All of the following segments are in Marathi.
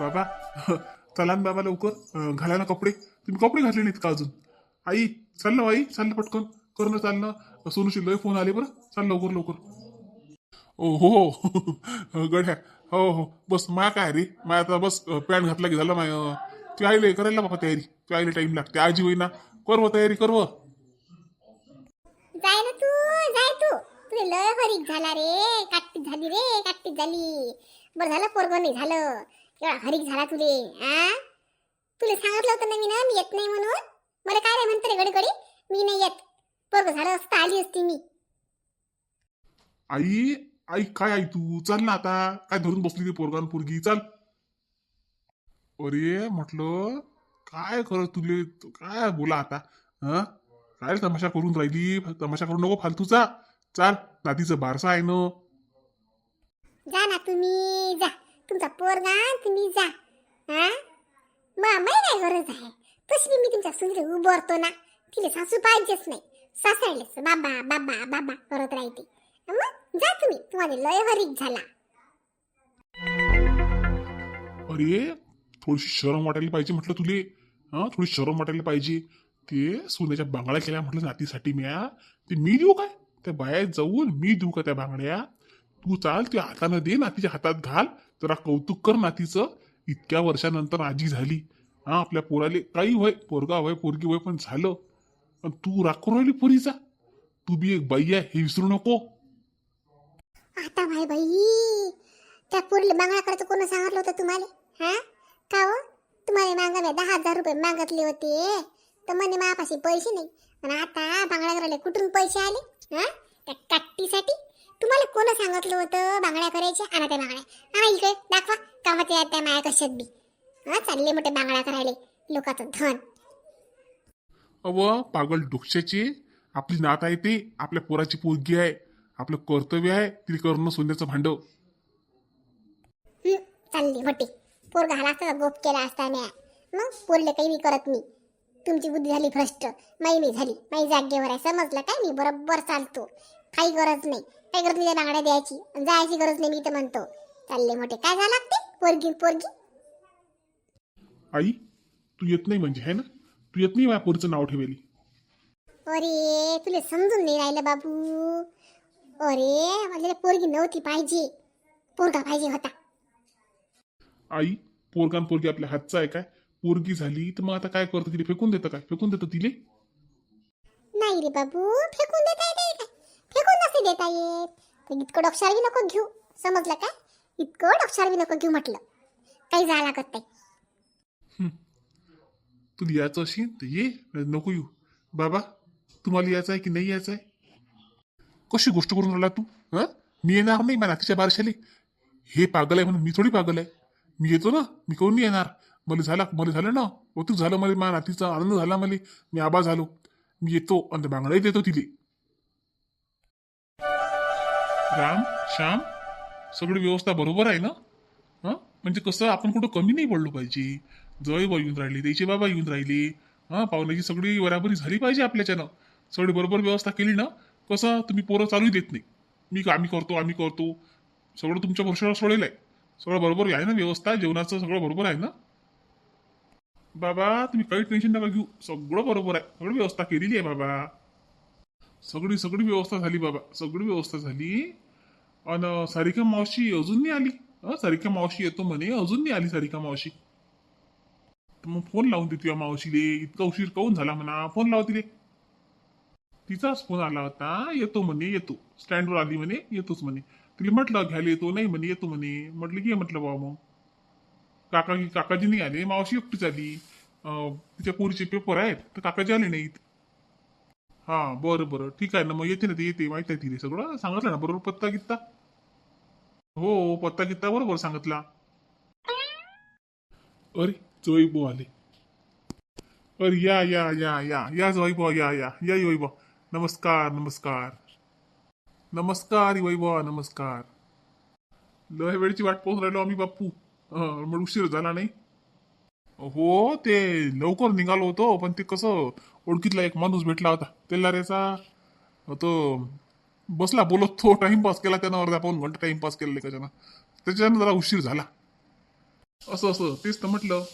बाबा चला ना बाबा लवकर घाला ना कपडे. तुम्ही कपडे घातले नाहीत का अजून? आई चाललं आई चाललं पटकन. कर ना चाललं सोनूशी लय फोन आले बरं. चाल लवकर लवकर. ओ हो हो. गड्या. हो हो. बस मा काय रे? मा आता बस पॅन्ट घातला की झालं माय. तू ते आईले करायला बाबा तयारी. ते आईले टाइम लागते. आजी होईना. करव तयारी करव जाय ना तू जाय तू. तुझे लय हरीक झाला रे. काटपीट झाली रे काटपीट झाली. बरं झालं पोरग नाही झालं. एवढा हरीक झाला तुले आ? तुला सांगितलं होतं ना मी ना मी येत नाही म्हणून. मला काय रे म्हणतो रे घडी मी नाही येत. पोरग झालं असतं आली असती मी. आई आई काय आई तू? चाल ना आता. काय धरून बसली ती पोरगान पोरगी? चाल. अरे म्हटलं काय करत तुले काय बोला आता? हा? काय तमाशा करून राहिली? तमाशा करू नको फालतूचा. चाल नातीचं बारसा आहे ना. जा ना तुम्ही जा. तुमचा पोरगा तुम्ही जा. हा? मग काय गरज आहे? तशी मी तुमच्या सुनील उभारतो ना तिला सासू पाहिजेच नाही. सासरलेच बाबा बाबा बाबा करत राहते. मग जा तुम्ही तुम्हाला लय हरिक झाला. अरे थोडीशी शरम वाटायला पाहिजे म्हटलं तुले. हा थोडी शरम वाटायला पाहिजे. ते सोन्याच्या बांगड्या केल्या म्हटलं नातीसाठी म्या. ते मी देऊ काय? त्या बाहेर जाऊन मी देऊ का त्या बांगड्या? तू चाल त्या हातानं दे नातीच्या हातात घाल. जरा कौतुक कर नातीचं. इतक्या वर्षानंतर आजी झाली. हा आपल्या पोराले काही होय पोरगा होय पोरगी होय पण झालं. पण तू राखून राहिली पोरीचा. तू बी एक बाई आहे हे विसरू नको. आता भाई बाई त्या पोरीला बांगडा करायचं कोण सांगितलं होतं तुम्हाला? हा? का हो? तुम्हाला मागा नाही दहा हजार रुपये मागितले होते. तर म्हणे मापाशी पैसे नाही. आणि आता बांगड्या करायला कुठून पैसे आले? हा? त्या काट्टीसाठी? तुम्हाला कोण सांगितलं होतं बांगड्या करायच्या आणा त्या बांगड्या. आणा इकडे दाखवा कामात या त्या माया कशात बी. हा चालले मोठे बांगड्या करायले. लोकांचं धन. अव पागल डोक्याची आपली नात आहे ते. आपल्या पोराची पोरगी आहे. आपलं कर्तव्य आहे तिला करणं सोन्याचं भांडव हं, चालली मोठी. पोर घाला असता गोप केला असता म्या. मग पोरले काही मी करत नाही तुमची बुद्धी झाली भ्रष्ट. माई नाही झाली. माई जागेवर आहे. समजलं काय मी? बरोबर चालतो. काही गरज नाही. काही गरज नाही बांगड्या द्यायची. जायची गरज नाही मी तर म्हणतो. चालले मोठे. काय झालं लागते पोरगी पोरगी. आई तू येत नाही म्हणजे है ना? तू येत नाही माझ्या पोरीचं नाव ठेवेली अरे तुला समजून नाही राहिलं बाबू. अरे मला पोरगी नव्हती पाहिजे. पोरगा पाहिजे होता. आई पोरगान पोरगी आपल्या हातचा आहे काय? पोरगी झाली तर मग आता काय करतो तिला? फेकून देतं काय? फेकून देतं तिले? नाही रे बाबू फेकून देता येते काय नाही देता येत पण इतकं डोक्षार बी नको घेऊ. समजलं का? इतकं डोक्षार बी नको घेऊ म्हटलं. काही जा लागत नाही. तू यायचं असेल तर ये नको येऊ. बाबा तुम्हाला यायचं आहे की नाही यायचं आहे? कशी गोष्ट करून राहिला तू? हा? मी येणार नाही मला तिच्या बारशाली. हे पागल आहे म्हणून मी थोडी पागल आहे. मी येतो ना मी कोण येणार? मला झाला मला झालं ना. तू झालं मला माझ्या नातीचा आनंद झाला मला. मी आबा झालो. मी येतो आणि बांगडाही देतो तिथे राम श्याम सगळी व्यवस्था बरोबर आहे ना? हां? म्हणजे कसं आपण कुठं कमी नाही पडलो पाहिजे. जय बा येऊन राहिली त्याचे बाबा येऊन राहिली. हां? पाहुण्याची सगळी बराबरी झाली पाहिजे आपल्याच्यानं. सगळी बरोबर व्यवस्था केली ना कसं तुम्ही पोरं चालू देत नाही. मी आम्ही करतो आम्ही करतो. सगळं तुमच्या वर्षावर सोडेल आहे. सगळं बरोबर आहे ना व्यवस्था? जेवणाचं सगळं बरोबर आहे ना? बाबा तुम्ही काही टेन्शन नका घेऊ. सगळं बरोबर आहे. सगळी व्यवस्था केलेली आहे बाबा. सगळी सगळी व्यवस्था झाली बाबा. सगळी व्यवस्था झाली. आणि सारिका मावशी अजून नाही आली. अं, सारिका मावशी येतो म्हणे. अजून नाही आली सारिका मावशी. तर मग फोन लावून देतो या मावशीले. इतका उशीर काऊन झाला म्हणा? फोन लाव तिले तिचाच फोन आला होता. येतो म्हणे येतो. स्टँडवर आली म्हणे येतोच म्हणे. तिला म्हटलं घ्यायला येतो? नाही म्हणे येतो म्हणे. म्हटलं की ये म्हटलं बाबा मग. काका काकाजी नाही आले. मावशी एकटीच आली. तिच्या पोरीचे पेपर आहेत. तर काकाजी आले नाहीत. हा बरं बरं. ठीक आहे ना. मग येते ना ते येते. माहिती आहे तिने सगळं. सांगितलं ना बरोबर पत्ता कित्ता हो पत्ता कित्ता बरोबर सांगितला. अरे जवई आले. अरे या या या या या जवई या या या वैभव नमस्कार नमस्कार. नमस्कार वैभव नमस्कार. लय वेळची वाट पाहून राहिलो आम्ही बाप्पू. मग उशीर झाला नाही? हो ते लवकर निघालो होतो पण ते कसं ओळखीतला एक माणूस भेटला होता. तेलारेचा तो बसला बोलत तो टाइमपास केला त्यानं अर्धा पाऊन घंटा टाइमपास केला त्याच्यानं त्याच्यानं जरा उशीर झाला. असं असं तेच तर म्हटलं.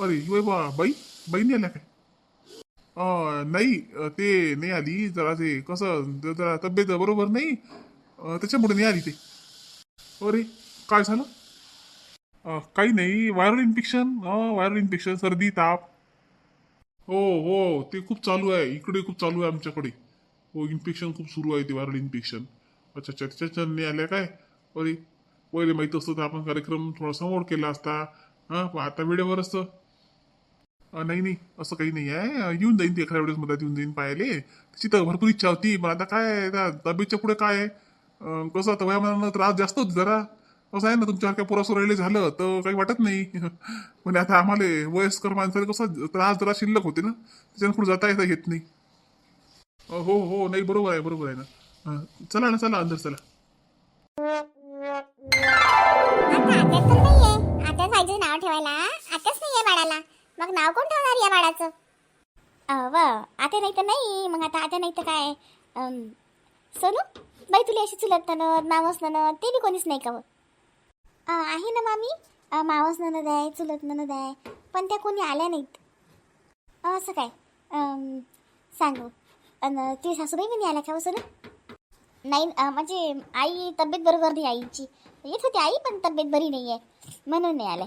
अरे वय बा बाई बाईने आल्या काय? नाही ते नाही आली जरा ते कसं ज- जरा तब्येत बरोबर नाही. त्याच्यामुळे नाही आली ते. अरे काय झालं? काही नाही व्हायरल इन्फेक्शन व्हायरल इन्फेक्शन सर्दी ताप. हो हो ते खूप चालू आहे इकडे खूप चालू आहे आमच्याकडे. हो इन्फेक्शन खूप सुरू आहे ते व्हायरल इन्फेक्शन अच्छा अच्छा त्याच्यानं नाही आल्या काय? अरे पहिले माहीत असतं तर आपण कार्यक्रम थोडा समोर केला असता. हां पण आता वेळेवर असतं. नाही नाही असं काही नाही आहे. येऊन जाईन ती एखाद्या वेळेस मदत येऊन जाईन पाहिले तिची तर भरपूर इच्छा होती पण आता काय तब्येतच्या पुढे काय आहे? कसं आता वयामानानं त्रास जास्त होत जरा. कसं आहे ना तुमच्यासारख्या पुरासो राहिले झालं तर काही वाटत नाही. म्हणजे आता आम्हाला वयस्कर माणसाला कसं त्रास जरा शिल्लक होते ना. त्याच्यानं पुढे जाता येता येत नाही. हो, हो हो नाही बरोबर आहे बरोबर आहे ना. चला ना चला अंदर चला. आता आत्याच पण नाहीये? आत्याच पाहिजे नाव ठेवायला. आत्याच नाहीये बाळाला. मग नाव कोण ठेवणार या बाळाचं? अव आता नाही तर नाही. मग आता आता नाही तर काय? अम, सोनू? बाई तुला अशी चुलत ननद मावस ननद ते बी कोणीच नाही का व? अ, आहे ना मामी? अ, मावस ननद आहे चुलत ननद आहे पण त्या कोणी आल्या नाहीत. असं काय? अम, सांगू. अन ती सासूबाई बी हो नाही आल्या का व नाही म्हणजे आई तब्येत बरोबर नाही आईची. येत होती आई पण तब्येत बरी नाही आहे म्हणून नाही आलं.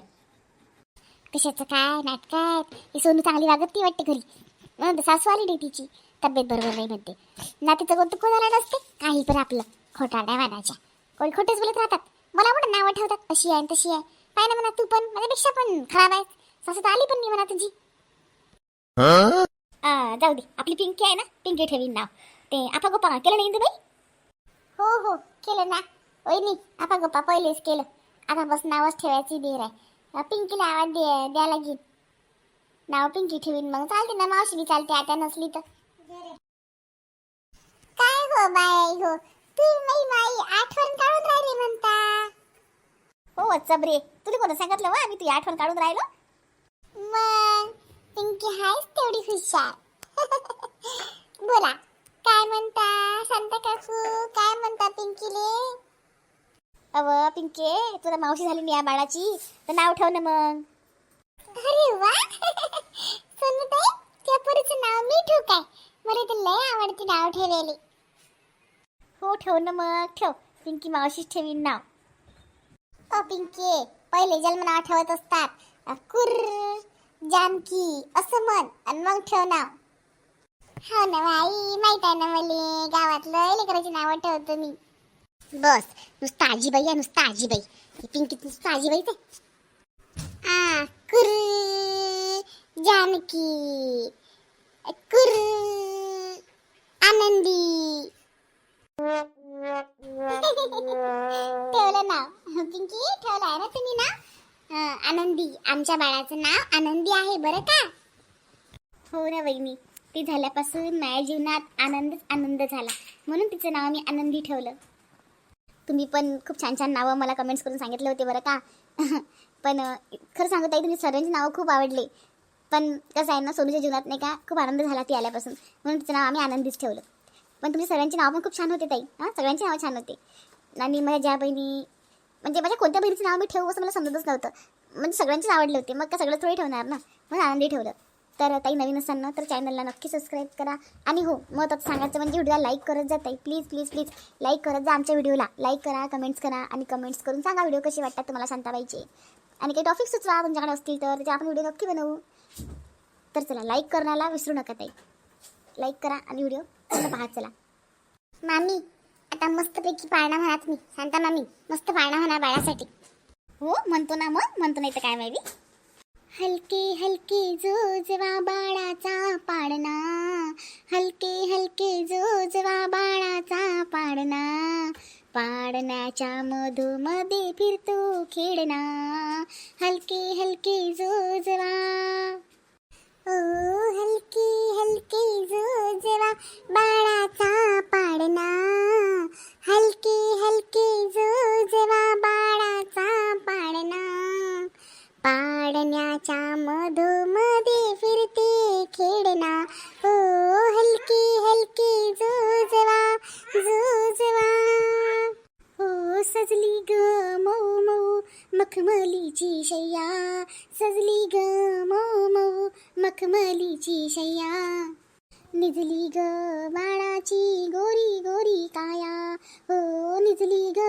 कशाचं काय? नाटकात? ही सोनू चांगली वागत ती वाटते घरी. म्हणून सासू आली नाही तिची. तब्येत बरोबर नाही म्हणते. ना तिचं कोणतं कोण आला नसते? काही पण आपलं. खोटा नाही म्हणायच्या कोणी खोटेच बोलत राहतात. मला पण नावं ठेवतात. अशी आहे तशी आहे. पाय ना म्हणा तू पण. माझ्यापेक्षा पण खराब आहे सासू तर आली पण नाही म्हणा तुझी. जाऊ दे आपली पिंकी आहे ना पिंकी ठेवीन नाव. ते आपा गोपा केलं नाही बाई हो हो केलं ना. वहिनी आपा गप्पा पहिलेच केलं. आता बस नावच ठेवायची देर आहे. पिंकीला आवाज दे द्या लागेल नाव पिंकी ठेवीन मग. चालते ना मावशी बी चालते आता नसली तर. काय हो बाय हो? तू नाही माई आठवण काढून राहिली म्हणता. हो वत्सप रे तुला कोणतं सांगितलं वा मी तुझी आठवण काढून राहिलो? मग पिंकी हायच तेवढी हुशार. बोला काय म्हणता? शांता काकू काय म्हणता पिंकीले? अव पिंके तुला मावशी झाली ना या बाळाची? तर नाव ठेव ना मग. अरे वा! सोनूताई त्या पोरीचं नाव मी ठेवू काय? मला तर लय आवडते नाव ठेवायले. हो ठेव ना मग. ठेव. पिंकी मावशीच ठेवीन नाव. ओ पिंकी पहिले जन्म नाव ठेवत असतात. कुर्र. जानकी असं म्हण. आणि मग ठेव नाव. हो ना बाई माहीत आहे ना मले. गावातलं लेकराची नावं ठेवतो मी. बस. नुसतं आजीबाई आहे नुसतं आजीबाई. ही पिंकी नुसतं आजीबाईच आहे. आ कुर जानकी. कुर आनंदी. ठेवलं नाव. पिंकी ठेवलं आहे ना तुम्ही ना आनंदी. आमच्या बाळाचं नाव आनंदी आहे बरं का? हो ना वहिनी. ती झाल्यापासून माझ्या जीवनात आनंदच आनंद झाला. म्हणून तिचं नाव मी आनंदी ठेवलं. तुम्ही पण खूप छान छान नावं मला कमेंट्स करून सांगितले होते बरं का? पण खरं सांगत आहे तुम्ही सर्वांची नावं खूप आवडले. पण कसं आहे ना सोनूच्या जीवनात नाही का खूप आनंद झाला ती आल्यापासून. म्हणून तिचं नाव आम्ही आनंदीच ठेवलं. पण तुम्ही सर्वांची नावं पण खूप छान होते ताई. हां सगळ्यांची नावं छान होते. आणि माझ्या ज्या बहिणी म्हणजे माझ्या कोणत्या बहिणीचं नाव मी ठेवू असं मला समजतच नव्हतं. म्हणजे सगळ्यांचीच आवडले होते. मग का सगळं थोडी ठेवणार ना? म्हणून आनंदी ठेवलं. तर ताई नवीन असताना तर चॅनलला नक्की सबस्क्राईब करा. आणि हो मग आता सांगायचं म्हणजे व्हिडिओला लाईक करत जा ताई. प्लीज प्लीज प्लीज लाईक करत जा आमच्या व्हिडिओला. लाईक करा कमेंट्स करा आणि कमेंट्स करून सांगा व्हिडिओ कसे वाटतात तुम्हाला शांताबाईचे. आणि काही टॉपिक सुचवा तुमच्याकडे असतील तर ते आपण व्हिडिओ नक्की बनवू. तर चला लाईक करण्याला विसरू नका ताई. लाईक करा आणि व्हिडिओ पाहा पाहत चला. मामी आता मस्तपैकी पाळणा म्हणा मी. सांगता मामी मस्त पाळणा म्हणा बाळासाठी. हो म्हणतो ना मग. म्हणतो नाही तर काय माहिती? हलके हलके जोजवा बाळाचा पाडणा हलके हलके जोजवा बाळाचा पाडणा पाडण्याच्या मधोमध्ये फिरतो खेळणा. हलके हलके जोजवा. ओ हलके हलके जोजवा बाळाचा पाडणा हलकी हलकी जोजवा बाळाचा पाडणा पाडण्याच्या मधोमध्ये फिरते खेळणा. ओ हलकी हलकी जोजवा जोजवा. हो सजली ग मऊ मऊ मखमलीची शय्या सजली ग मऊ मऊ मखमलीची शय्या निजली ग बाळाची गोरी गोरी काया. हो निजली ग